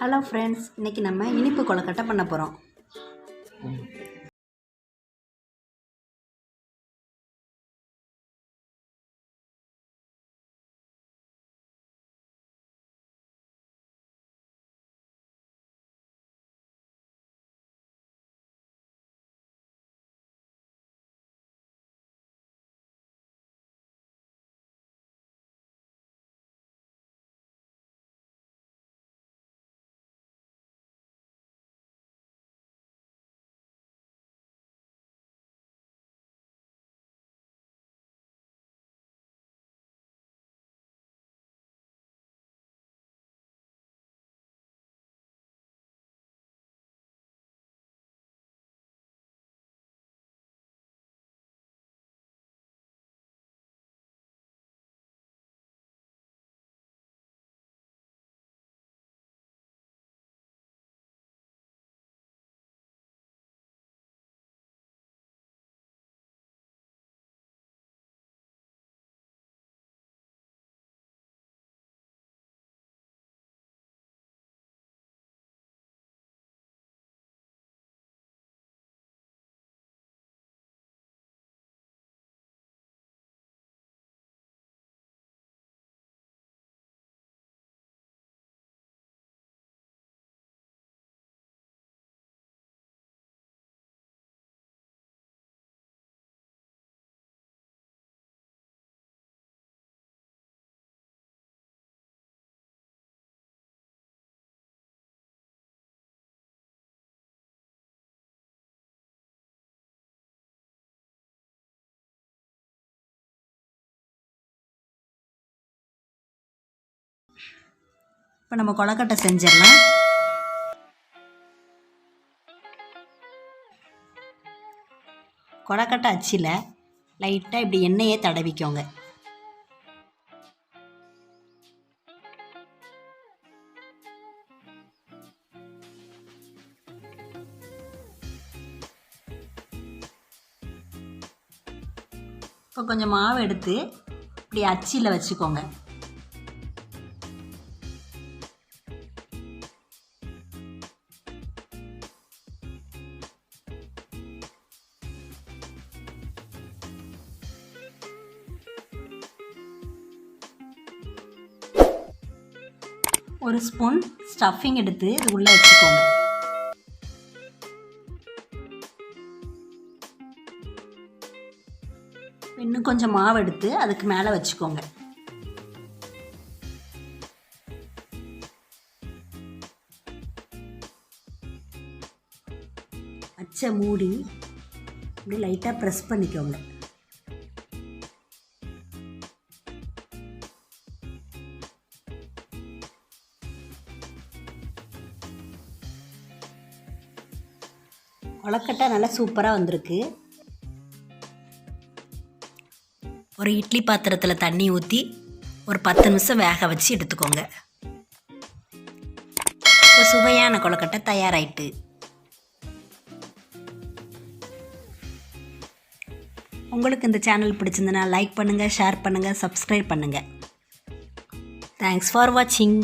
Hello friends இன்றைக்கி நம்ம இனிப்பு கொழுக்கட்டை பண்ண போகிறோம் இப்போ நம்ம கொழுக்கட்டை செஞ்சிடலாம். கொலக்கட்டை அச்சில் லைட்டாக இப்படி எண்ணெயே தடவிக்கோங்க. இப்போ கொஞ்சம் மாவு எடுத்து இப்படி அச்சியில் வச்சுக்கோங்க. ஒரு ஸ்பூன் ஸ்டஃபிங் எடுத்து இது உள்ளே வச்சுக்கோங்க. இன்னும் கொஞ்சம் மாவு எடுத்து அதுக்கு மேலே வச்சுக்கோங்க. அச்சை மூடி இப்படி லைட்டாக ப்ரெஸ் பண்ணிக்கோங்க. கொழக்கட்டை நல்லா சூப்பராக வந்திருக்கு. ஒரு இட்லி பாத்திரத்தில் தண்ணி ஊற்றி ஒரு பத்து நிமிஷம் வேக வச்சு எடுத்துக்கோங்க. இப்போ சுவையான கொழுக்கட்டை தயாராயிட்டு. உங்களுக்கு இந்த சேனல் பிடிச்சிருந்தனா லைக் பண்ணுங்கள் ஷேர் பண்ணுங்கள் சப்ஸ்கிரைப் பண்ணுங்கள் தேங்க்ஸ் ஃபார் வாட்சிங்